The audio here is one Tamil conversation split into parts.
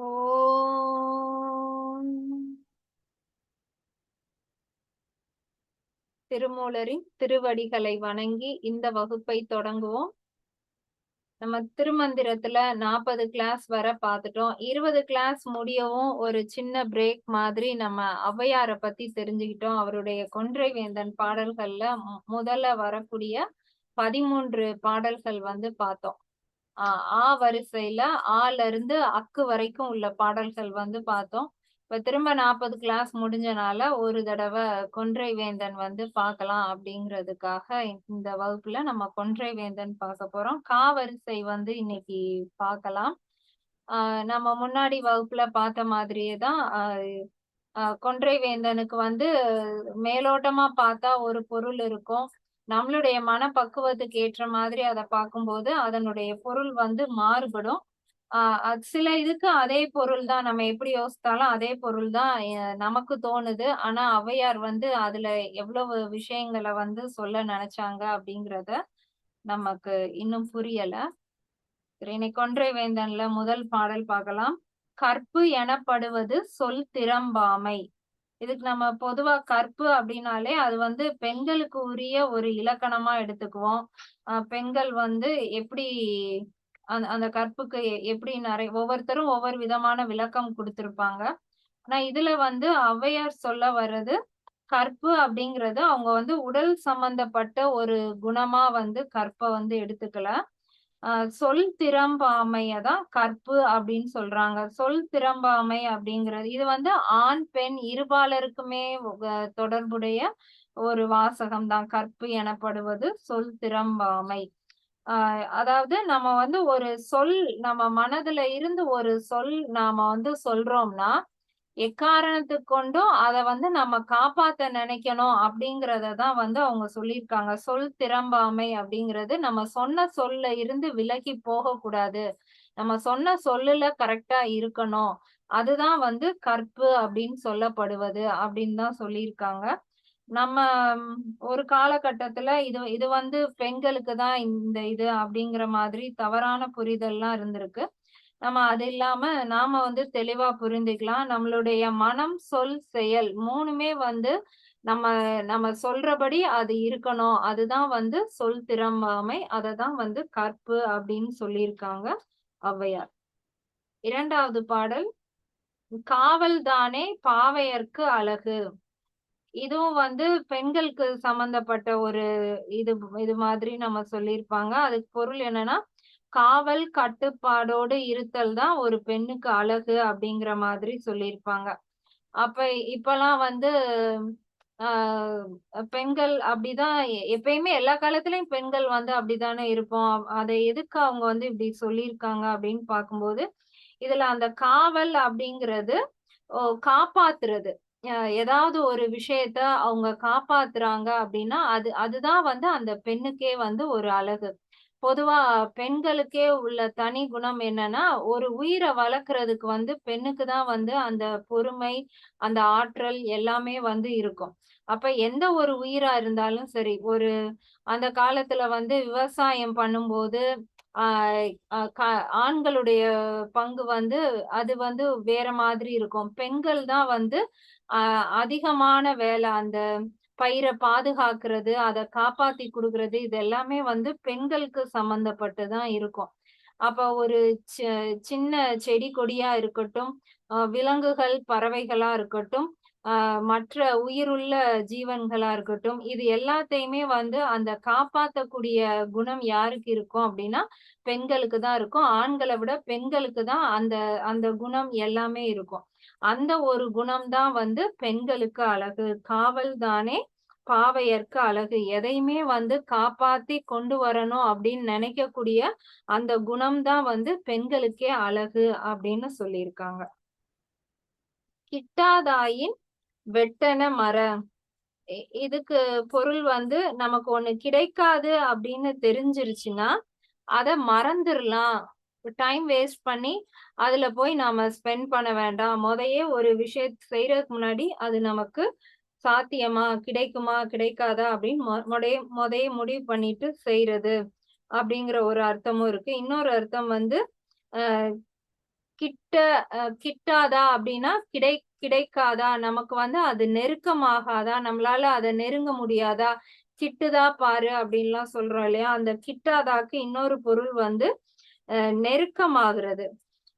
ஓம். திருமூலரின் திருவடிகளை வணங்கி இந்த வகுப்பை தொடங்குவோம். நம்ம திருமந்திரத்துல நாற்பது கிளாஸ் வர பார்த்துட்டோம். இருபது கிளாஸ் முடியவும் ஒரு சின்ன பிரேக் மாதிரி நம்ம ஔவையார பத்தி தெரிஞ்சுக்கிட்டோம். அவருடைய கொன்றை வேந்தன் பாடல்கள்ல மு- முதல்ல வரக்கூடிய பதிமூன்று பாடல்கள் வந்து பார்த்தோம். ஆஹ் ஆ வரிசையில ஆல இருந்து அக்கு வரைக்கும் உள்ள பாடல்கள் வந்து பார்த்தோம். இப்ப திரும்ப நாற்பது கிளாஸ் முடிஞ்சனால ஒரு தடவை கொன்றை வேந்தன் வந்து பார்க்கலாம் அப்படிங்கிறதுக்காக இந்த வகுப்புல நம்ம கொன்றை வேந்தன் பார்க்க போறோம். கா வரிசை வந்து இன்னைக்கு பார்க்கலாம். நம்ம முன்னாடி வகுப்புல பார்த்த மாதிரியே தான் கொன்றை வேந்தனுக்கு வந்து மேலோட்டமா பார்த்தா ஒரு பொருள் இருக்கும். நம்மளுடைய மனப்பக்குவத்துக்கு ஏற்ற மாதிரி அதை பார்க்கும்போது அதனுடைய பொருள் வந்து மாறுபடும். ஆஹ் சில இதுக்கு அதே பொருள் தான். நம்ம எப்படி யோசித்தாலும் அதே பொருள் தான் நமக்கு தோணுது. ஆனா ஔவையார் வந்து அதுல எவ்வளவு விஷயங்களை வந்து சொல்ல நினைச்சாங்க அப்படிங்கிறத நமக்கு இன்னும் புரியல. சரி கொன்றை வேந்தன்ல முதல் பாடல் பார்க்கலாம். கற்பு எனப்படுவது சொல் திறம்பாமை. இதுக்கு நம்ம பொதுவா கற்பு அப்படின்னாலே அது வந்து பெண்களுக்கு உரிய ஒரு இலக்கணமா எடுத்துக்குவோம். பெண்கள் வந்து எப்படி அந்த அந்த கற்புக்கு எப்படி நிறைய ஒவ்வொருத்தரும் ஒவ்வொரு விதமான விளக்கம் கொடுத்திருப்பாங்க. ஆனா இதுல வந்து ஔவையார் சொல்ல வர்றது கற்பு அப்படிங்கிறது அவங்க வந்து உடல் சம்பந்தப்பட்ட ஒரு குணமா வந்து கற்பை வந்து எடுத்துக்கல. ஆஹ் சொல் திறம்பாமைய தான் கற்பு அப்படின்னு சொல்றாங்க. சொல் திறம்பாமை அப்படிங்கிறது இது வந்து ஆண் பெண் இருபாலருக்குமே தொடர்புடைய ஒரு வாசகம் தான் கற்பு எனப்படுவது சொல் திறம்பாமை. ஆஹ் அதாவது நம்ம வந்து ஒரு சொல் நம்ம மனதுல இருந்து ஒரு சொல் நாம வந்து சொல்றோம்னா எக்காரணத்துக்கு கொண்டும் அதை வந்து நம்ம காப்பாத்த நினைக்கணும் அப்படிங்கிறத தான் வந்து அவங்க சொல்லியிருக்காங்க. சொல் திறம்பாமை அப்படிங்கிறது நம்ம சொன்ன சொல்ல இருந்து விலகி போகக்கூடாது நம்ம சொன்ன சொல்லுல கரெக்டா இருக்கணும். அதுதான் வந்து கற்பு அப்படின்னு சொல்லப்படுவது அப்படின்னு தான் சொல்லியிருக்காங்க. நம்ம ஒரு காலகட்டத்துல இது இது வந்து பெண்களுக்கு தான் இந்த இது அப்படிங்கிற மாதிரி தவறான புரிதல்லாம் இருந்திருக்கு. நம்ம அது இல்லாம நாம வந்து தெளிவா புரிந்துக்கலாம் நம்மளுடைய மனம் சொல் செயல் மூணுமே வந்து நம்ம நம்ம சொல்றபடி அது இருக்கணும். அதுதான் வந்து சொல் திறம்பாமை அதை தான் வந்து கற்பு அப்படின்னு சொல்லியிருக்காங்க ஔவையார். இரண்டாவது பாடல் காவல் தானே பாவையர்க்கு அழகு. இதுவும் வந்து பெண்களுக்கு சம்பந்தப்பட்ட ஒரு இது இது மாதிரி நம்ம சொல்லியிருப்பாங்க. அதுக்கு பொருள் என்னன்னா காவல் கட்டுப்பாடோடு இருத்தல் தான் ஒரு பெண்ணுக்கு அழகு அப்படிங்கிற மாதிரி சொல்லியிருப்பாங்க. அப்ப இப்பெல்லாம் வந்து ஆஹ் பெண்கள் அப்படிதான் எ- எப்பயுமே எல்லா காலத்துலயும் பெண்கள் வந்து அப்படிதானே இருப்போம். அதை எதுக்கு அவங்க வந்து இப்படி சொல்லியிருக்காங்க அப்படின்னு பார்க்கும்போது இதுல அந்த காவல் அப்படிங்கிறது ஓ, காப்பாத்துறது. ஏதாவது ஒரு விஷயத்த அவங்க காப்பாத்துறாங்க அப்படின்னா அது அதுதான் வந்து அந்த பெண்ணுக்கே வந்து ஒரு அழகு. பொதுவா பெண்களுக்கே உள்ள தனி குணம் என்னன்னா ஒரு உயிரை வளர்க்கறதுக்கு வந்து பெண்ணுக்கு தான் வந்து அந்த பொறுமை அந்த ஆற்றல் எல்லாமே வந்து இருக்கும். அப்ப எந்த ஒரு உயிரா இருந்தாலும் சரி ஒரு அந்த காலத்துல வந்து விவசாயம் பண்ணும்போது ஆஹ் க- ஆண்களுடைய பங்கு வந்து அது வந்து வேற மாதிரி இருக்கும். பெண்கள் தான் வந்து அதிகமான வேலை அந்த பயிரை பாதுகாக்கிறது அதை காப்பாத்தி கொடுக்கறது இது எல்லாமே வந்து பெண்களுக்கு சம்பந்தப்பட்டு தான் இருக்கும். அப்ப ஒரு சின்ன செடி கொடியா இருக்கட்டும் விலங்குகள் பறவைகளா இருக்கட்டும் மற்ற உயிருள்ள ஜீவன்களா இருக்கட்டும் இது எல்லாத்தையுமே வந்து அந்த காப்பாத்தக்கூடிய குணம் யாருக்கு இருக்கும் அப்படின்னா பெண்களுக்கு தான் இருக்கும். ஆண்களை விட பெண்களுக்கு தான் அந்த அந்த குணம் எல்லாமே இருக்கும். அந்த ஒரு குணம்தான் வந்து பெண்களுக்கு அழகு. காவல் தானே பாவையற்கு அழகு. எதையுமே வந்து காப்பாத்தி கொண்டு வரணும் அப்படின்னு நினைக்கக்கூடிய அந்த குணம்தான் வந்து பெண்களுக்கே அழகு அப்படின்னு சொல்லியிருக்காங்க. கிட்டாதாயின் வெட்டன மர. இதுக்கு பொருள் வந்து நமக்கு ஒண்ணு கிடைக்காது அப்படின்னு தெரிஞ்சிருச்சுன்னா அத மறந்துடலாம் டைம் வேஸ்ட் பண்ணி அதுல போய் நாம ஸ்பெண்ட் பண்ண வேண்டாம். முதையே ஒரு விஷயத்தை செய்யறதுக்கு முன்னாடி அது நமக்கு சாத்தியமா கிடைக்குமா கிடைக்காதா அப்படின்னு மொ- முடைய முதைய முடிவு பண்ணிட்டு செய்யறது அப்படிங்கிற ஒரு அர்த்தமும் இருக்கு. இன்னொரு அர்த்தம் வந்து கிட்ட கிட்டாதா அப்படின்னா கிடை கிடைக்காதா? நமக்கு வந்து அது நெருக்கமாகாதா? நம்மளால அதை நெருங்க முடியாதா? கிட்டுதா பாரு அப்படின்லாம் சொல்றோம் இல்லையா? அந்த கிட்டாதாக்கு இன்னொரு பொருள் வந்து அஹ், நெருக்கமாகிறது.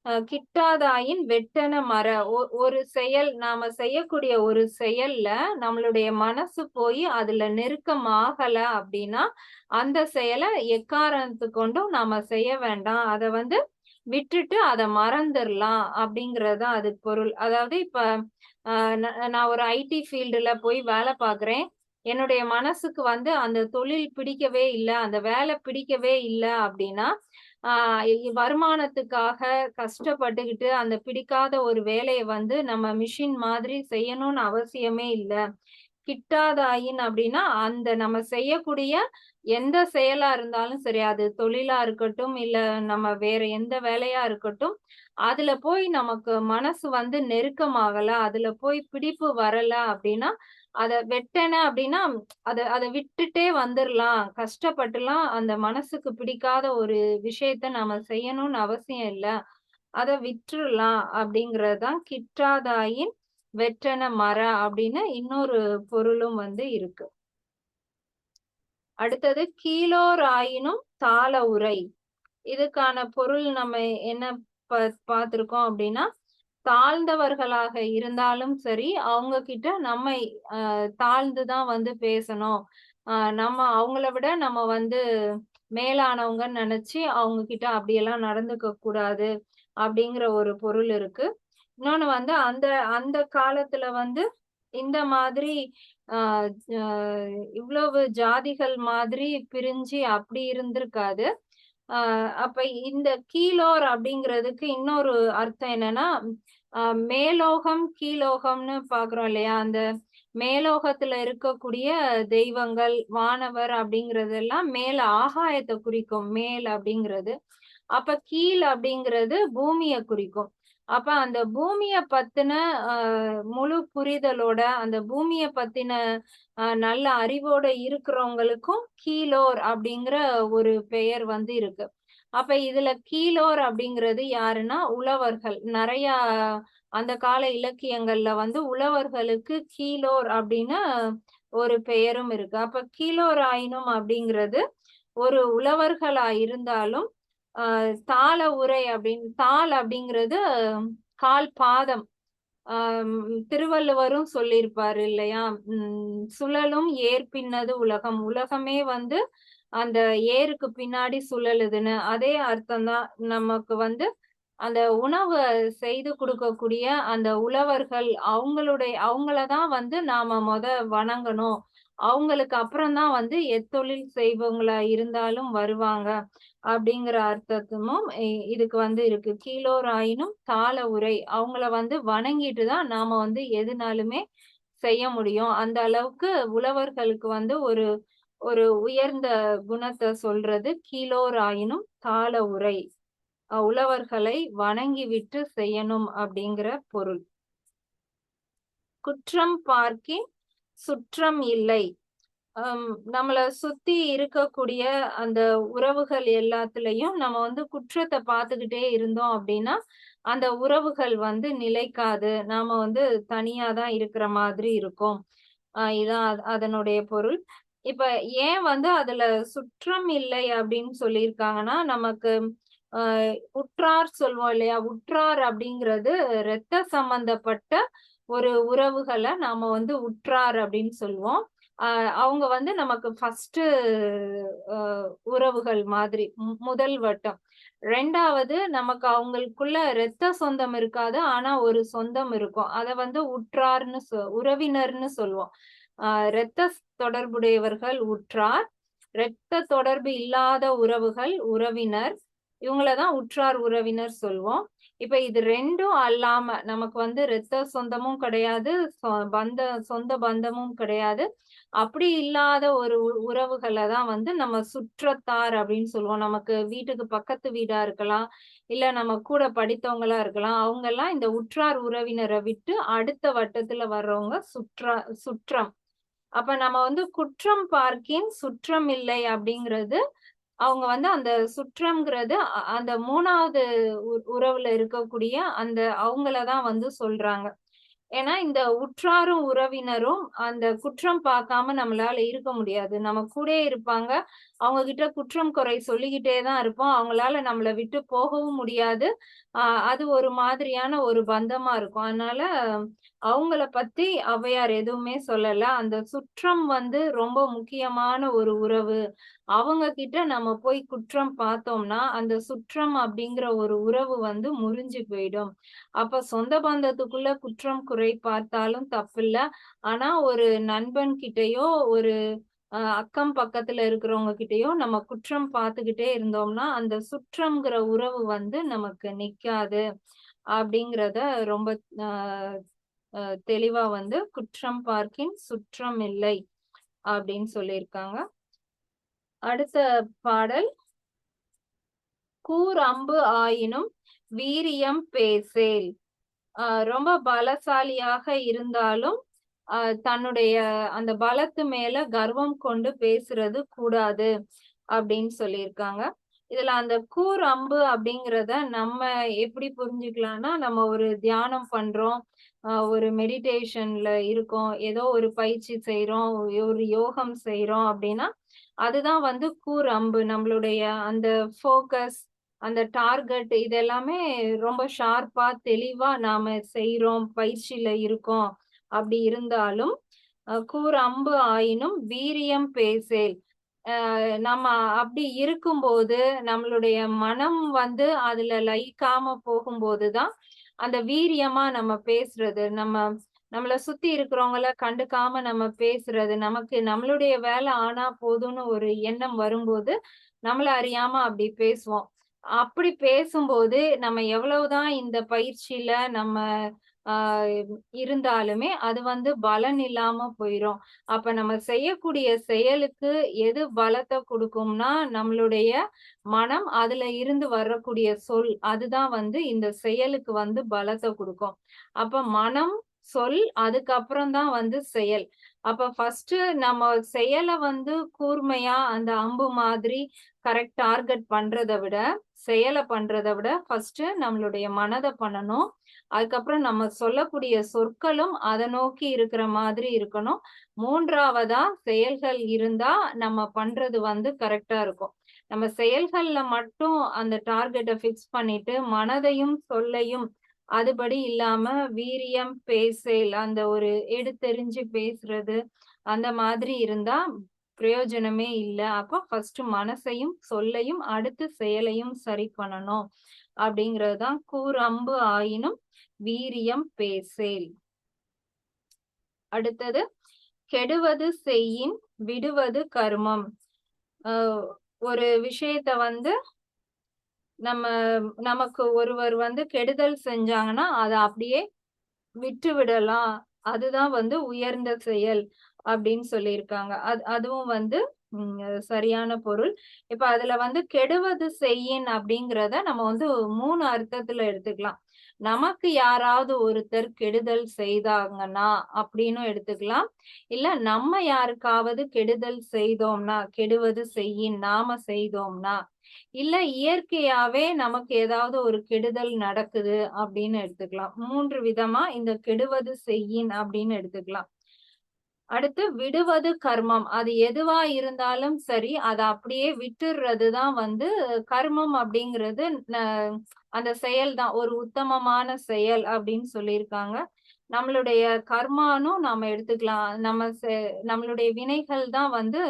அஹ், கிட்டாதாயின் வெட்டன மர. ஒ- ஒரு செயல் நாம செய்யக்கூடிய ஒரு செயல்ல நம்மளுடைய மனசு போய் அதுல நெருக்கமாகல அப்படின்னா அந்த செயலை எக்காரணத்து கொண்டும் நாம செய்ய வேண்டாம். அதை வந்து விட்டுட்டு அதை மறந்துடலாம் அப்படிங்கறது அது பொருள். அதாவது இப்ப நான் ஒரு ஐடி ஃபீல்டுல போய் வேலை பாக்குறேன் என்னுடைய மனசுக்கு வந்து அந்த தொழில் பிடிக்கவே இல்லை அந்த வேலை பிடிக்கவே இல்லை அப்படின்னா ஆஹ் வருமானத்துக்காக கஷ்டப்பட்டுக்கிட்டு அந்த பிடிக்காத ஒரு வேலையை வந்து நம்ம மிஷின் மாதிரி செய்யணும்னு அவசியமே இல்லை. கிட்டாதாயின் அப்படின்னா அந்த நம்ம செய்யக்கூடிய எந்த செயலா இருந்தாலும் சரி அது தொழிலா இருக்கட்டும் இல்ல நம்ம வேற எந்த வேலையா இருக்கட்டும் அதுல போய் நமக்கு மனசு வந்து நெருக்கமாகல அதுல போய் பிடிப்பு வரல அப்படின்னா அத வெட்டன அப்படின்னா அத அதை விட்டுட்டே வந்துடலாம் கஷ்டப்பட்டுலாம் அந்த மனசுக்கு பிடிக்காத ஒரு விஷயத்த நாம செய்யணும்னு அவசியம் இல்ல. அதை விட்டுறலாம் அப்படிங்கறதுதான் கிட்டாதாயின் வெட்டன மர அப்படின்னு இன்னொரு பொருளும் வந்து இருக்கு. அடுத்தது கீழோர் ஆயினும் தாள உரை. இதுக்கான பொருள் நம்ம என்ன பார்த்திருக்கோம் அப்படின்னா தாழ்ந்தவர்களாக இருந்தாலும் சரி அவங்க கிட்ட நம்ம தாழ்ந்துதான் வந்து பேசணும். ஆஹ், நம்ம அவங்கள விட நம்ம வந்து மேலானவங்கன்னு நினைச்சு அவங்க கிட்ட அப்படியெல்லாம் நடந்துக்க கூடாது அப்படிங்கிற ஒரு பொருள் இருக்கு. இன்னொன்னு வந்து அந்த அந்த காலத்துல வந்து இந்த மாதிரி ஆஹ் இவ்வளவு ஜாதிகள் மாதிரி பிரிஞ்சு அப்படி இருந்திருக்காது. அப்ப இந்த கீழோர் அப்படிங்கிறதுக்கு இன்னொரு அர்த்தம் என்னன்னா மேலோகம் கீழோகம்னு பாக்குறோம் இல்லையா? அந்த மேலோகத்துல இருக்கக்கூடிய தெய்வங்கள் வானவர் அப்படிங்கறதெல்லாம் மேல ஆகாயத்தை குறிக்கும் மேல் அப்படிங்கிறது. அப்ப கீழ் அப்படிங்கிறது பூமியை குறிக்கும். அப்ப அந்த பூமிய பத்தின முழு புரிதலோட அந்த பூமிய பத்தின நல்ல அறிவோட இருக்கிறவங்களுக்கும் கீழோர் அப்படிங்கிற ஒரு பெயர் வந்து இருக்கு. அப்ப இதுல கீழோர் அப்படிங்கிறது யாருன்னா உழவர்கள். நிறைய அந்த கால இலக்கியங்கள்ல வந்து உழவர்களுக்கு கீழோர் அப்படின்னு ஒரு பெயரும் இருக்கு. அப்ப கீழோர் ஆயினும் அப்படிங்கிறது ஒரு உழவர்களா இருந்தாலும் தாள உரை அப்படின்னு தாள் அப்படிங்கிறது கால் பாதம். திருவள்ளுவரும் சொல்லியிருப்பாரு இல்லையா? உம் சுழலும் ஏர் பின்னது உலகம். உலகமே வந்து அந்த ஏருக்கு பின்னாடி சுழலுதுன்னு. அதே அர்த்தம்தான் நமக்கு வந்து அந்த உணவு செய்து கொடுக்கக்கூடிய அந்த உழவர்கள் அவங்களுடைய அவங்களதான் வந்து நாம முத வணங்கணும். அவங்களுக்கு அப்புறம்தான் வந்து எத்தொழில் செய்வங்களா இருந்தாலும் வருவாங்க அப்படிங்கிற அர்த்தமும் இதுக்கு வந்து இருக்கு. கீழோராயினும் தாள உரை அவங்கள வந்து வணங்கிட்டு தான் நாம வந்து எதுனாலுமே செய்ய முடியும். அந்த அளவுக்கு உழவர்களுக்கு வந்து ஒரு ஒரு உயர்ந்த குணத்தை சொல்றது கீழோராயினும் தாள உரை. உழவர்களை வணங்கி விட்டு செய்யணும் அப்படிங்கிற பொருள். குற்றம் பார்க்கின் சுற்றம் இல்லை. ஹம் நம்மள சுத்தி இருக்கக்கூடிய அந்த உறவுகள் எல்லாத்துலயும் நம்ம வந்து குற்றத்தை பார்த்துக்கிட்டே இருந்தோம் அப்படின்னா அந்த உறவுகள் வந்து நிலைக்காது. நாம வந்து தனியா தான் இருக்கிற மாதிரி இருக்கும். இதான் அதனுடைய பொருள். இப்ப ஏன் வந்து அதுல சுற்றம் இல்லை அப்படின்னு சொல்லியிருக்காங்கன்னா நமக்கு ஆஹ் உற்றார் சொல்வோம் இல்லையா? உற்றார் அப்படிங்கிறது இரத்த சம்பந்தப்பட்ட ஒரு உறவுகளை நாம வந்து உற்றார் அப்படின்னு சொல்லுவோம். அவங்க வந்து நமக்கு ஃபர்ஸ்ட் உறவுகள் மாதிரி முதல் வட்டம். ரெண்டாவது நமக்கு அவங்களுக்குள்ள இரத்த சொந்தம் இருக்காது ஆனா ஒரு சொந்தம் இருக்கும். அதை வந்து உற்றார்னு சொ உறவினர்னு சொல்லுவோம். இரத்த தொடர்புடையவர்கள் உற்றார் இரத்த தொடர்பு இல்லாத உறவுகள் உறவினர். இவங்களதான் உற்றார் உறவினர் சொல்வோம் இப்ப இது ரெண்டும் அல்லாம நமக்கு வந்து ரத்த சொந்தமும் கிடையாது சொ- பந்த சொந்த பந்தமும் கிடையாது. அப்படி இல்லாத ஒரு உ- உறவுகளை தான் வந்து நம்ம சுற்றத்தார் அப்படின்னு சொல்லுவோம். நமக்கு வீட்டுக்கு பக்கத்து வீடா இருக்கலாம் இல்ல நம்ம கூட படித்தவங்களா இருக்கலாம். அவங்க எல்லாம் இந்த உற்றார் உறவினரை விட்டு அடுத்த வட்டத்துல வர்றவங்க சுற்றா சுற்றம். அப்ப நம்ம வந்து குற்றம் பார்க்கின் சுற்றம் இல்லை அப்படிங்கிறது அவங்க வந்து அந்த சுற்றம்ங்கிறது அந்த மூணாவது உ- உறவுல இருக்கக்கூடிய அந்த அவங்களதான் வந்து சொல்றாங்க. ஏன்னா இந்த உற்றாரும் உறவினரும் அந்த குற்றம் பார்க்காம நம்மளால இருக்க முடியாது. நம்ம கூடயே இருப்பாங்க. அவங்க கிட்ட குற்றம் குறை சொல்லிக்கிட்டே தான் இருப்போம். அவங்களால நம்மளை விட்டு போகவும் முடியாது. ஆஹ் அது ஒரு மாதிரியான ஒரு பந்தமா இருக்கும். அதனால அவங்கள பத்தி ஔவையார் எதுவுமே சொல்லல. அந்த சுற்றம் வந்து ரொம்ப முக்கியமான ஒரு உறவு. அவங்க கிட்ட நம்ம போய் குற்றம் பார்த்தோம்னா அந்த சுற்றம் அப்படிங்கிற ஒரு உறவு வந்து முறிஞ்சு போயிடும். அப்ப சொந்த பந்தத்துக்குள்ள குற்றம் குறை பார்த்தாலும் தப்பில்ல. ஆனா ஒரு நண்பன் கிட்டயோ ஒரு அக்கம் பக்கத்துல இருக்கிறவங்க கிட்டயும் நம்ம குற்றம் பார்த்துக்கிட்டே இருந்தோம்னா அந்த சுற்றம்ங்கிற உறவு வந்து நமக்கு நிக்காது அப்படிங்கிறத ரொம்ப ஆஹ் தெளிவா வந்து குற்றம் பார்க்கின் சுற்றம் இல்லை அப்படின்னு சொல்லியிருக்காங்க. அடுத்த பாடல். கூர் அம்பு ஆயினும் வீரியம் பேசேல். ரொம்ப பலசாலியாக இருந்தாலும் தன்னுடைய அந்த பலத்து மேல கர்வம் கொண்டு பேசுறது கூடாது அப்படின்னு சொல்லியிருக்காங்க. இதுல அந்த கூர் அம்பு அப்படிங்கிறத நம்ம எப்படி புரிஞ்சுக்கலாம்னா நம்ம ஒரு தியானம் பண்றோம் ஒரு மெடிடேஷன்ல இருக்கோம் ஏதோ ஒரு பயிற்சி செய்யறோம் ஒரு யோகம் செய்யறோம் அப்படின்னா அதுதான் வந்து கூர் அம்பு. நம்மளுடைய அந்த ஃபோக்கஸ் அந்த டார்கெட் இதெல்லாமே ரொம்ப ஷார்ப்பா தெளிவா நாம செய்யறோம் பயிற்சியில இருக்கோம். அப்படி இருந்தாலும் கூர் அம்பு ஆயினும் வீரியம் பேசேல். அஹ் நம்ம அப்படி இருக்கும்போது நம்மளுடைய மனம் வந்து அதுல லயிக்காம போகும்போதுதான் அந்த வீரியமா நம்ம பேசுறது. நம்ம நம்மள சுத்தி இருக்கிறவங்கள கண்டுக்காம நம்ம பேசுறது. நமக்கு நம்மளுடைய வேலை ஆனா போதும்னு ஒரு எண்ணம் வரும்போது நம்மள அறியாம அப்படி பேசுவோம். அப்படி பேசும்போது நம்ம எவ்வளவுதான் இந்த பயிற்சியில நம்ம ஆஹ் இருந்தாலுமே அது வந்து பலன் இல்லாம போயிரும். அப்ப நம்ம செய்யக்கூடிய செயலுக்கு எது பலத்தை கொடுக்கும்னா நம்மளுடைய மனம் அதுல இருந்து வரக்கூடிய சொல் அதுதான் வந்து இந்த செயலுக்கு வந்து பலத்தை கொடுக்கும். அப்ப மனம் சொல் அதுக்கப்புறம் தான் வந்து செயல். அப்ப ஃபர்ஸ்ட் நம்ம செயலை வந்து கூர்மையா அந்த அம்பு மாதிரி கரெக்ட் டார்கெட் பண்றதை விட செயலை பண்றதை விட ஃபர்ஸ்ட் நம்மளுடைய மனதை பண்ணணும். அதுக்கப்புறம் நம்ம சொல்லக்கூடிய சொற்களும் அதை நோக்கி இருக்கிற மாதிரி இருக்கணும். மூன்றாவதா செயல்கள் இருந்தா நம்ம பண்றது வந்து கரெக்டா இருக்கும். நம்ம செயல்கள்ல மட்டும் அந்த டார்கெட்டை ஃபிக்ஸ் பண்ணிட்டு மனதையும் சொல்லையும் அதுபடி இல்லாம வீரியம் பேசல் அந்த ஒரு எடுத்தெறிஞ்சு பேசுறது அந்த மாதிரி இருந்தா பிரயோஜனமே இல்லை. அப்போ ஃபர்ஸ்ட் மனசையும் சொல்லையும் அடுத்து செயலையும் சரி பண்ணணும். அப்படிங்கறதுதான் கூரம்பு ஆயினும் வீரியம் பேசேல். அடுத்தது கெடுவது செய்யின் விடுவது கர்மம். ஆஹ் ஒரு விஷயத்த வந்து நம்ம நமக்கு ஒருவர் வந்து கெடுதல் செஞ்சாங்கன்னா அதை அப்படியே விட்டு விடலாம் அதுதான் வந்து உயர்ந்த செயல். அப்படின்னு சொல்லியிருக்காங்க. அது அதுவும் வந்து உம் சரியான பொருள். இப்ப அதுல வந்து கெடுவது செய்யின் அப்படிங்கிறத நம்ம வந்து மூணு அர்த்தத்துல எடுத்துக்கலாம். நமக்கு யாராவது ஒருத்தர் கெடுதல் செய்தாங்கன்னா அப்படின்னு எடுத்துக்கலாம். இல்ல நம்ம யாருக்காவது கெடுதல் செய்தோம்னா கெடுவது செய்யின் நாம செய்தோம்னா இல்ல இயற்கையாவே நமக்கு ஏதாவது ஒரு கெடுதல் நடக்குது அப்படின்னு எடுத்துக்கலாம். மூன்று விதமா இந்த கெடுவது செய்யின் அப்படின்னு எடுத்துக்கலாம். அடுத்து விடுவது கர்மம். அது எதுவா இருந்தாலும் சரி அதை அப்படியே விட்டுடுறதுதான் வந்து கர்மம் அப்படிங்கிறது அந்த செயல் தான் ஒரு உத்தமமான செயல் அப்படின்னு சொல்லியிருக்காங்க. நம்மளுடைய கர்மானும் நாம எடுத்துக்கலாம். நம்ம நம்மளுடைய வினைகள் தான் வந்து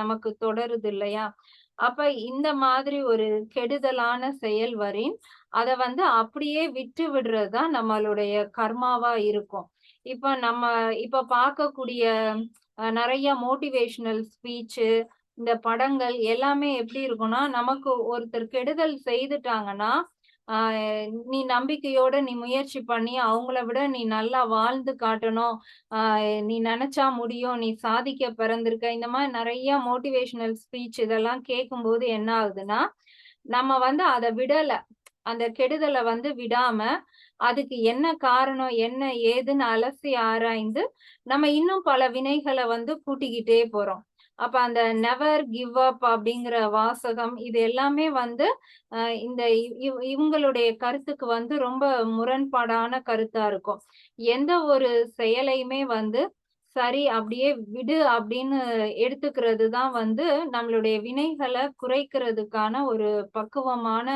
நமக்கு தொடருது இல்லையா? அப்ப இந்த மாதிரி ஒரு கெடுதலான செயல் வரின் அதை வந்து அப்படியே விட்டு விடுறது தான் நம்மளுடைய கர்மாவா இருக்கும். இப்ப நம்ம இப்ப பார்க்கக்கூடிய நிறைய மோட்டிவேஷனல் ஸ்பீச்சு இந்த படங்கள் எல்லாமே எப்படி இருக்கும்னா நமக்கு ஒருத்தர் கெடுதல் செய்துட்டாங்கன்னா ஆஹ் நீ நம்பிக்கையோட நீ முயற்சி பண்ணி அவங்கள விட நீ நல்லா வாழ்ந்து காட்டணும். ஆஹ் நீ நினைச்சா முடியும் நீ சாதிக்க பிறந்திருக்க. இந்த மாதிரி நிறைய மோட்டிவேஷனல் ஸ்பீச் இதெல்லாம் கேட்கும்போது என்ன ஆகுதுன்னா நம்ம வந்து அதை விடல. அந்த கெடுதலை வந்து விடாம அதுக்கு என்ன காரணம் என்ன ஏதுன்னு அலசி ஆராய்ந்து நம்ம இன்னும் பல வினைகளை வந்து கூட்டிக்கிட்டே போறோம். அப்ப அந்த நெவர் கிவ் அப் அப்படிங்கிற வாசகம் இது எல்லாமே வந்து இந்த இவ்- இவங்களுடைய கருத்துக்கு வந்து ரொம்ப முரண்பாடான கருத்தா இருக்கும். எந்த ஒரு செயலையுமே வந்து சரி அப்படியே விடு அப்படின்னு எடுத்துக்கிறது தான் வந்து நம்மளுடைய வினைகளை குறைக்கிறதுக்கான ஒரு பக்குவமான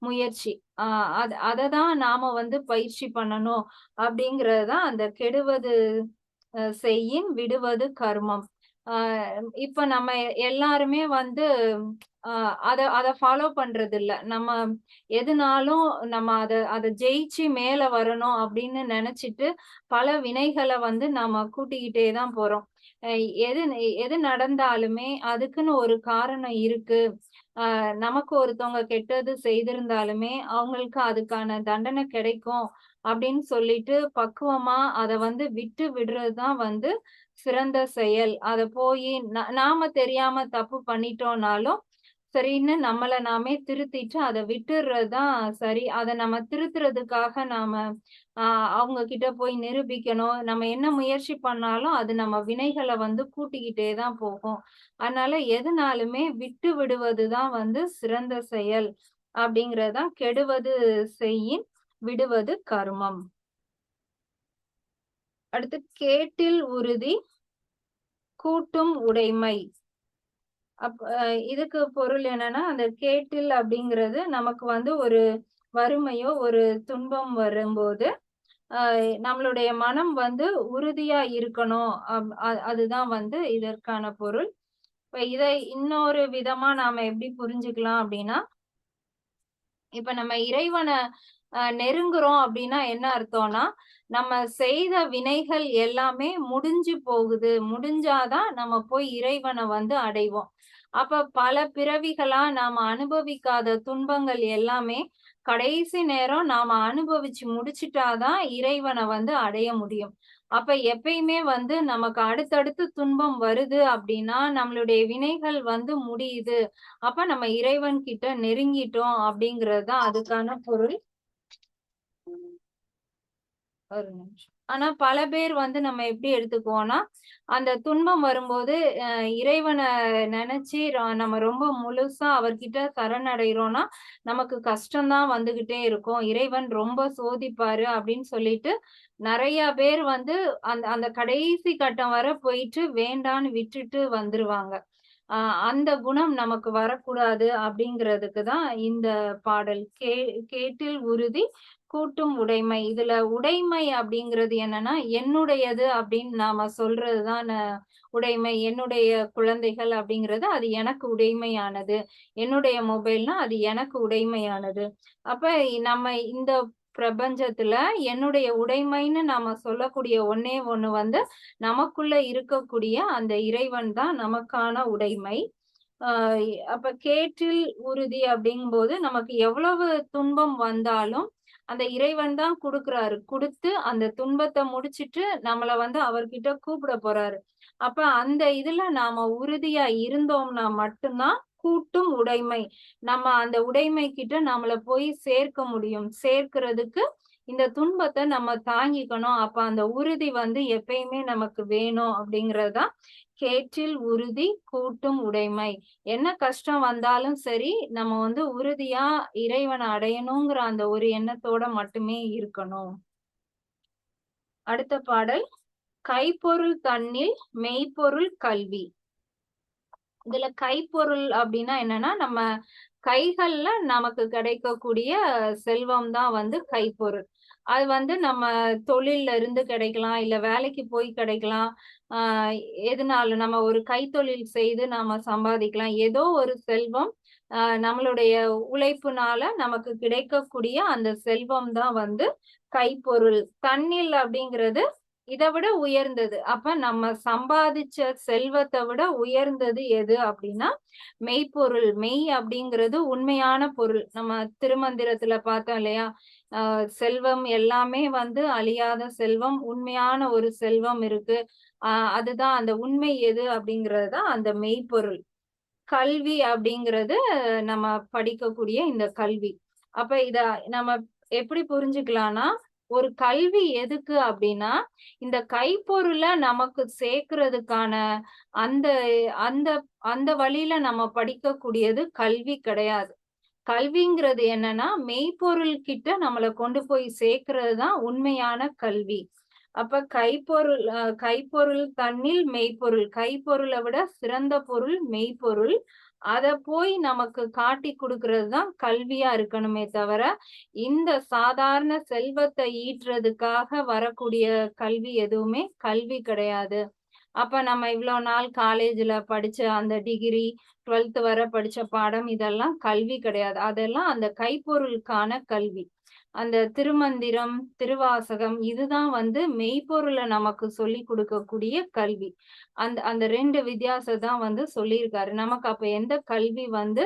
முயற்சி. ஆஹ் அத அதை தான் நாம வந்து பயிற்சி பண்ணணும் அப்படிங்கிறது தான் அந்த கெடுவது செய்யின் விடுவது கர்மம். இப்ப நம்ம எல்லாருமே வந்து அத அத ஃபாலோ பண்றது இல்ல நம்ம எதுனாலும் நம்ம அத அத ஜெயிச்சு மேல வரணும் அப்படின்னு நினைச்சிட்டு பல வினைகளை வந்து நாம கூட்டிக்கிட்டே தான் போறோம். அஹ் எது எது நடந்தாலுமே அதுக்குன்னு ஒரு காரணம் இருக்கு. ஆஹ் நமக்கு ஒருத்தவங்க கெட்டது செய்திருந்தாலுமே அவங்களுக்கு அதுக்கான தண்டனை கிடைக்கும் அப்படின்னு சொல்லிட்டு பக்குவமா அத வந்து விட்டு விடுறதுதான் வந்து சிறந்த செயல். அத போய் நாம தெரியாம தப்பு பண்ணிட்டோம்னாலும் சரின்னு நம்மள நாமே திருத்திட்டு அதை விட்டுறதுதான் சரி. அதை நம்ம திருத்துறதுக்காக நாம ஆஹ் அவங்க கிட்ட போய் நிரூபிக்கணும். நம்ம என்ன முயற்சி பண்ணாலும் அது நம்ம வினைகளை வந்து கூட்டிக்கிட்டே தான் போகும். அதனால எதுனாலுமே விட்டு விடுவதுதான் வந்து சிறந்த செயல். அப்படிங்கறதுதான் கெடுவது செய்யின் விடுவது கர்மம். அடுத்து கேட்டில் உறுதி கூட்டும் உடைமை. அப் அஹ் இதுக்கு பொருள் என்னன்னா அந்த கேட்டில் அப்படிங்கிறது நமக்கு வந்து ஒரு வறுமையோ ஒரு துன்பம் வரும்போது ஆஹ் நம்மளுடைய மனம் வந்து உறுதியா இருக்கணும். அப்- அ- அதுதான் வந்து இதற்கான பொருள். இப்ப இதை இன்னொரு விதமா நாம எப்படி புரிஞ்சுக்கலாம் அப்படின்னா இப்ப நம்ம இறைவனை நெருங்குறோம் அப்படின்னா என்ன அர்த்தம்னா நம்ம செய்த வினைகள் எல்லாமே முடிஞ்சு போகுது. முடிஞ்சாதான் நம்ம போய் இறைவனை வந்து அடைவோம். அப்ப பல பிறவிகளா நாம அனுபவிக்காத துன்பங்கள் எல்லாமே கடைசி நேரம் நாம அனுபவிச்சு முடிச்சிட்டாதான் இறைவனை வந்து அடைய முடியும். அப்ப எப்பயுமே வந்து நமக்கு அடுத்தடுத்து துன்பம் வருது அப்படின்னா நம்மளுடைய வினைகள் வந்து முடியுது. அப்ப நம்ம இறைவன் கிட்ட நெருங்கிட்டோம் அப்படிங்கிறது தான் அதுக்கான பொருள். ஒரு நிமிஷம். ஆனா பல பேர் வந்து நம்ம எப்படி எடுத்துக்குவோம்னா அந்த துன்பம் வரும்போது அஹ் இறைவனை நினைச்சு நம்ம ரொம்ப முழுசா அவர்கிட்ட சரணடைகிறோம்னா நமக்கு கஷ்டம்தான் வந்துகிட்டே இருக்கும். இறைவன் ரொம்ப சோதிப்பாரு அப்படின்னு சொல்லிட்டு நிறைய பேர் வந்து அந்த அந்த கடைசி கட்டம் வரை போயிட்டு வேண்டான்னு விட்டுட்டு வந்துருவாங்க. ஆஹ் அந்த குணம் நமக்கு வரக்கூடாது அப்படிங்கிறதுக்கு தான் இந்த பாடல் கே கேட்டில் உறுதி. கூட்டும் உடைமை. இதுல உடைமை அப்படிங்கிறது என்னன்னா என்னுடையது அப்படின்னு நாம சொல்றதுதான் உடைமை. என்னுடைய குழந்தைகள் அப்படிங்கிறது அது எனக்கு உடைமையானது. என்னுடைய மொபைல்னா அது எனக்கு உடைமையானது. அப்ப நம்ம இந்த பிரபஞ்சத்துல என்னுடைய உடைமைன்னு நாம சொல்லக்கூடிய ஒன்னே ஒண்ணு வந்து நமக்குள்ள இருக்கக்கூடிய அந்த இறைவன் தான் நமக்கான உடைமை. அப்ப கேட்டில் உறுதி அப்படிங்கும்போது நமக்கு எவ்வளவு துன்பம் வந்தாலும் அந்த இறைவன் தான் கொடுக்குறாரு. கொடுத்து அந்த துன்பத்தை முடிச்சிட்டு நம்மளை வந்து அவர்கிட்ட கூப்பிட போறாரு. அப்ப அந்த இதுல நாம உறுதியா இருந்தோம்னா மட்டும்தான் கூட்டும் உடைமை. நம்ம அந்த உடைமை கிட்ட நம்மள போய் சேர்க்க முடியும். சேர்க்கிறதுக்கு இந்த துன்பத்தை நம்ம தாங்கிக்கணும். அப்ப அந்த உறுதி வந்து எப்பயுமே நமக்கு வேணும் அப்படிங்கறதுதான் கேற்றில் உறுதி கூட்டும் உடைமை. என்ன கஷ்டம் வந்தாலும் சரி நம்ம வந்து உறுதியா இறைவனை அடையணுங்கிற அந்த ஒரு எண்ணத்தோட மட்டுமே இருக்கணும். அடுத்த பாடல் கைப்பொருள் தன்னில் மெய்ப்பொருள் கல்வி. இதுல கைப்பொருள் அப்படின்னா என்னன்னா நம்ம கைகள்ல நமக்கு கிடைக்கக்கூடிய செல்வம் தான் வந்து கைப்பொருள். அது வந்து நம்ம தொழில்ல இருந்து கிடைக்கலாம் இல்ல வேலைக்கு போய் கிடைக்கலாம். ஆஹ் எதுனாலும் நம்ம ஒரு கைத்தொழில் செய்து நாம சம்பாதிக்கலாம். ஏதோ ஒரு செல்வம் நம்மளுடைய உழைப்புனால நமக்கு கிடைக்கக்கூடிய அந்த செல்வம் தான் வந்து கைப்பொருள். தண்ணில் அப்படிங்கிறது இதை விட உயர்ந்தது. அப்ப நம்ம சம்பாதிச்ச செல்வத்தை விட உயர்ந்தது எது அப்படின்னா மெய்ப்பொருள். மெய் அப்படிங்கிறது உண்மையான பொருள். நம்ம திருமந்திரத்துல பார்த்தோம் இல்லையா? செல்வம் எல்லாமே வந்து அழியாத செல்வம் உண்மையான ஒரு செல்வம் இருக்கு. ஆஹ் அதுதான் அந்த உண்மை எது அப்படிங்கிறது தான் அந்த மெய்ப்பொருள். கல்வி அப்படிங்கிறது நம்ம படிக்கக்கூடிய இந்த கல்வி. அப்ப இத நம்ம எப்படி புரிஞ்சுக்கலாம்னா ஒரு கல்வி எதுக்கு அப்படின்னா இந்த கைப்பொருளை நமக்கு சேர்க்கறதுக்கான அந்த அந்த அந்த வழியில நம்ம படிக்கக்கூடியது கல்வி கிடையாது. கல்விங்கிறது என்னன்னா மெய்ப்பொருள் கிட்ட நம்மளை கொண்டு போய் சேர்க்கறது தான் உண்மையான கல்வி. அப்ப கைப்பொருள் கைப்பொருள் தன்னில் மெய்ப்பொருள் கைப்பொருளை விட சிறந்த பொருள் மெய்ப்பொருள். அத போய் நமக்கு காட்டி கொடுக்கறது தான் கல்வியா இருக்கணுமே தவிர இந்த சாதாரண செல்வத்தை ஈட்டுறதுக்காக வரக்கூடிய கல்வி எதுவுமே கல்வி கிடையாது. அப்ப நம்ம இவ்வளோ நாள் காலேஜ்ல படிச்ச அந்த டிகிரி டுவெல்த் வர படிச்ச பாடம் இதெல்லாம் கல்வி கிடையாது. அதெல்லாம் அந்த கைப்பொருளுக்கான கல்வி. அந்த திருமந்திரம் திருவாசகம் இதுதான் வந்து மெய்ப்பொருளை நமக்கு சொல்லி கொடுக்கக்கூடிய கல்வி. அந்த அந்த ரெண்டு வித்தியாசம் தான் வந்து சொல்லியிருக்காரு. நமக்கு அப்ப எந்த கல்வி வந்து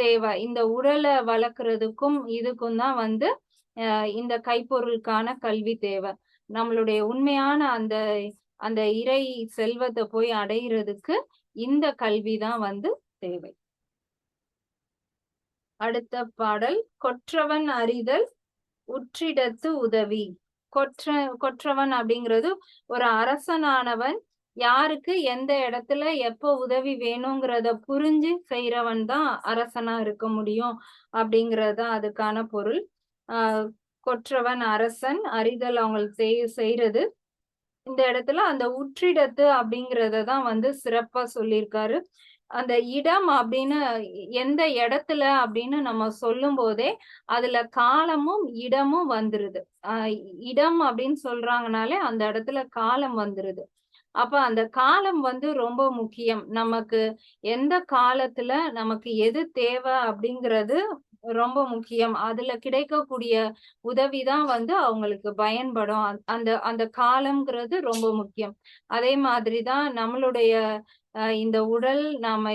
தேவை? இந்த உடலை வளர்க்கறதுக்கும் இதுக்கும் தான் வந்து இந்த கைப்பொருளுக்கான கல்வி தேவை. நம்மளுடைய உண்மையான அந்த அந்த இறை செல்வத்தை போய் அடையிறதுக்கு இந்த கல்வி தான் வந்து தேவை. அடுத்த பாடல் கொற்றவன் அறிதல் உற்றிடத்து உதவி. கொற்ற கொற்றவன் அப்படிங்கிறது ஒரு அரசனானவன். யாருக்கு எந்த இடத்துல எப்போ உதவி வேணுங்கிறத புரிஞ்சு செய்யறவன் தான் அரசனா இருக்க முடியும் அப்படிங்கறத அதுக்கான பொருள். ஆஹ் கொற்றவன் அரசன் அறிதல் அவங்களுக்கு செய் செய்யறது இந்த இடத்துல அந்த உற்றிடத்து அப்படிங்கிறத தான் வந்து சிறப்பா சொல்லியிருக்காரு. அந்த இடம் அப்படின்னு எந்த இடத்துல அப்படின்னு நம்ம சொல்லும் போதே அதுல காலமும் இடமும் வந்துருது. இடம் அப்படின்னு சொல்றாங்கனாலே அந்த இடத்துல காலம் வந்துருது. அப்ப அந்த காலம் வந்து ரொம்ப முக்கியம். நமக்கு எந்த காலத்துல நமக்கு எது தேவை அப்படிங்கிறது ரொம்ப முக்கியம். அதுல கிடைக்கக்கூடிய உதவிதான் வந்து அவங்களுக்கு பயன்படும். அந்த அந்த காலம்ங்கிறது ரொம்ப முக்கியம். அதே மாதிரிதான் நம்மளுடைய இந்த உடல் நாம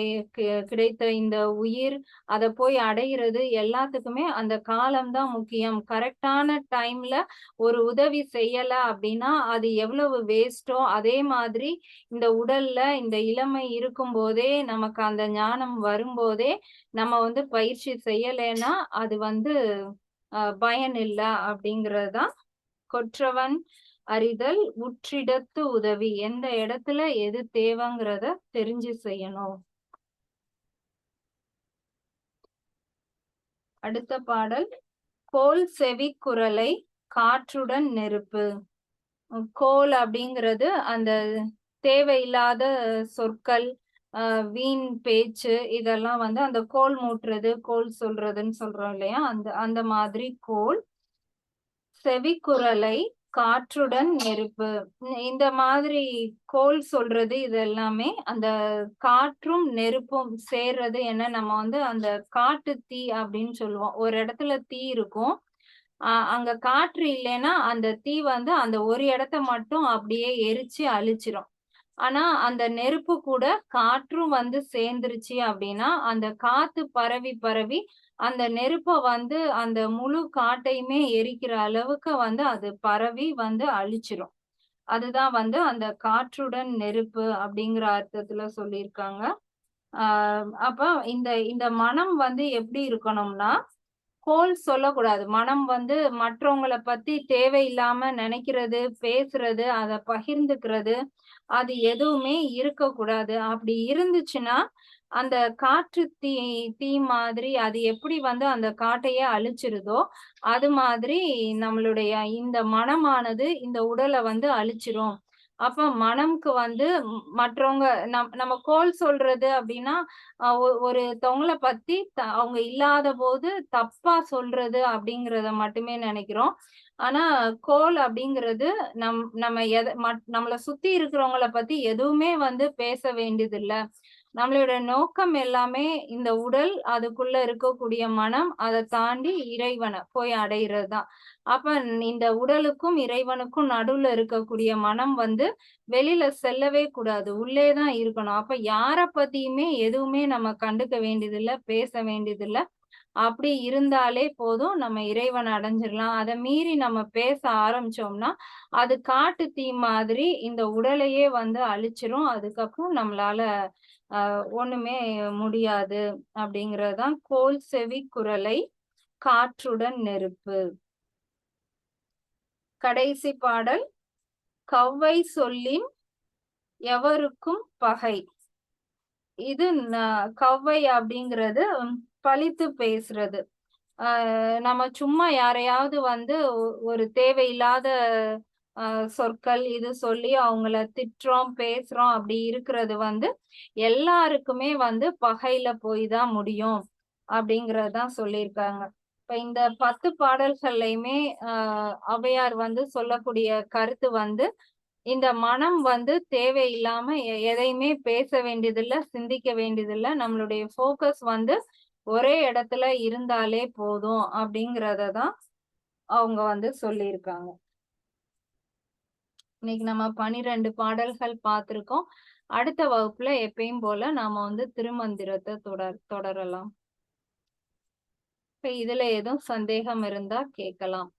கிடைத்த இந்த உயிர் அதை போய் அடைகிறது எல்லாத்துக்குமே அந்த காலம்தான் முக்கியம். கரெக்டான டைம்ல ஒரு உதவி செய்யல அப்படின்னா அது எவ்வளவு வேஸ்டோ அதே மாதிரி இந்த உடல்ல இந்த இளமை இருக்கும் போதே நமக்கு அந்த ஞானம் வரும்போதே நம்ம வந்து பயிற்சி செய்யலைன்னா அது வந்து பயன் இல்லை அப்படிங்கறதுதான் கொற்றவன். அறிதல் உற்றிடத்து உதவி. எந்த இடத்துல எது தேவைங்கிறத தெரிஞ்சு செய்யணும். அடுத்த பாடல். கோல் செவி குரலை காற்றுடன் நெருப்பு. கோல் அப்படிங்கிறது அந்த தேவையில்லாத சொற்கள் வீண் பேச்சு இதெல்லாம் வந்து அந்த கோல் மூட்டுறது கோல் சொல்றதுன்னு சொல்றோம் இல்லையா? அந்த அந்த மாதிரி கோல். செவிக்குரலை காற்றுடன் நெருப்பு. இந்த மாதிரி கோல் சொல்றது இது எல்லாமே அந்த காற்றும் நெருப்பும் சேர்றது என்ன நம்ம வந்து அந்த காட்டு தீ அப்படின்னு சொல்லுவோம். ஒரு இடத்துல தீ இருக்கும். அங்க காற்று இல்லைன்னா அந்த தீ வந்து அந்த ஒரு இடத்த மட்டும் அப்படியே எரிச்சு அழிச்சிரும். ஆனா அந்த நெருப்பு கூட காற்றும் வந்து சேர்ந்துருச்சு அப்படின்னா அந்த காத்து பரவி பரவி அந்த நெருப்ப வந்து அந்த முழு காட்டையுமே எரிக்கிற அளவுக்கு வந்து அது பரவி வந்து அழிச்சிரும். அதுதான் வந்து அந்த காற்றுடன் நெருப்பு அப்படிங்கிற அர்த்தத்துல சொல்லியிருக்காங்க. ஆஹ் அப்ப இந்த இந்த மனம் வந்து எப்படி இருக்கணும்னா கோல் சொல்லக்கூடாது. மனம் வந்து மற்றவங்களை பத்தி தேவையில்லாம நினைக்கிறது பேசுறது அதை பகிர்ந்துக்கிறது அது எதுவுமே இருக்கக்கூடாது. அப்படி இருந்துச்சுன்னா அந்த காற்று தீ தீ மாதிரி அது எப்படி வந்து அந்த காட்டையே அழிச்சிருதோ அது மாதிரி நம்மளுடைய இந்த மனமானது இந்த உடலை வந்து அழிச்சிரும். அப்ப மனம்க்கு வந்து மற்றவங்க நம் நம்ம கோல் சொல்றது அப்படின்னா ஒரு தொங்கலை பத்தி அவங்க இல்லாத போது தப்பா சொல்றது அப்படிங்கிறத மட்டுமே நினைக்கிறோம். ஆனா கோல் அப்படிங்கிறது நம் நம்ம எதை நம்மளை சுத்தி இருக்கிறவங்கள பத்தி எதுவுமே வந்து பேச வேண்டியது இல்ல நம்மளோட நோக்கம் எல்லாமே இந்த உடல் அதுக்குள்ள இருக்கக்கூடிய மனம் அதை தாண்டி இறைவனை போய் அடைகிறது தான். அப்ப இந்த உடலுக்கும் இறைவனுக்கும் நடுவுல இருக்கக்கூடிய மனம் வந்து வெளியில செல்லவே கூடாது. உள்ளேதான் இருக்கணும். அப்ப யார பத்தியுமே எதுவுமே நம்ம கண்டுக்க வேண்டியதில்லை பேச வேண்டியதில்லை. அப்படி இருந்தாலே போதும் நம்ம இறைவன் அடைஞ்சிடலாம் அதை மீறி நம்ம பேச ஆரம்பிச்சோம்னா அது காட்டு தீ மாதிரி இந்த உடலையே வந்து அழிச்சிரும். அதுக்கப்புறம் நம்மளால ஒண்ணுமே முடியாது. அப்படிங்கறதுதான் கோல் செவி குரலை காற்றுடன் நெருப்பு. கடைசி பாடல் கவ்வை சொல்லின் எவருக்கும் பகை. இது கவ்வை அப்படிங்கிறது பழித்து பேசுறது. நம்ம சும்மா யாரையாவது வந்து ஒரு தேவையில்லாத ஆஹ் சொற்கள் இது சொல்லி அவங்கள திட்டுறோம் பேசுறோம் அப்படி இருக்கிறது வந்து எல்லாருக்குமே வந்து பகையில போய் தான் முடியும் அப்படிங்கறதான் சொல்லியிருக்காங்க. இப்ப இந்த பத்து பாடல்கள்லையுமே ஆஹ் ஔவையார் வந்து சொல்லக்கூடிய கருத்து வந்து இந்த மனம் வந்து தேவையில்லாம எதையுமே பேச வேண்டியதில்ல சிந்திக்க வேண்டியதில்ல நம்மளுடைய ஃபோக்கஸ் வந்து ஒரே இடத்துல இருந்தாலே போதும் அப்படிங்கிறத தான் அவங்க வந்து சொல்லியிருக்காங்க. இன்னைக்கு நம்ம பனிரெண்டு பாடல்கள் பார்த்திருக்கோம். அடுத்த வகுப்புல எப்பயும் போல நாம வந்து திருமந்திரத்தை தொடர் தொடரலாம். இப்ப இதுல எதுவும் சந்தேகம் இருந்தா கேட்கலாம்.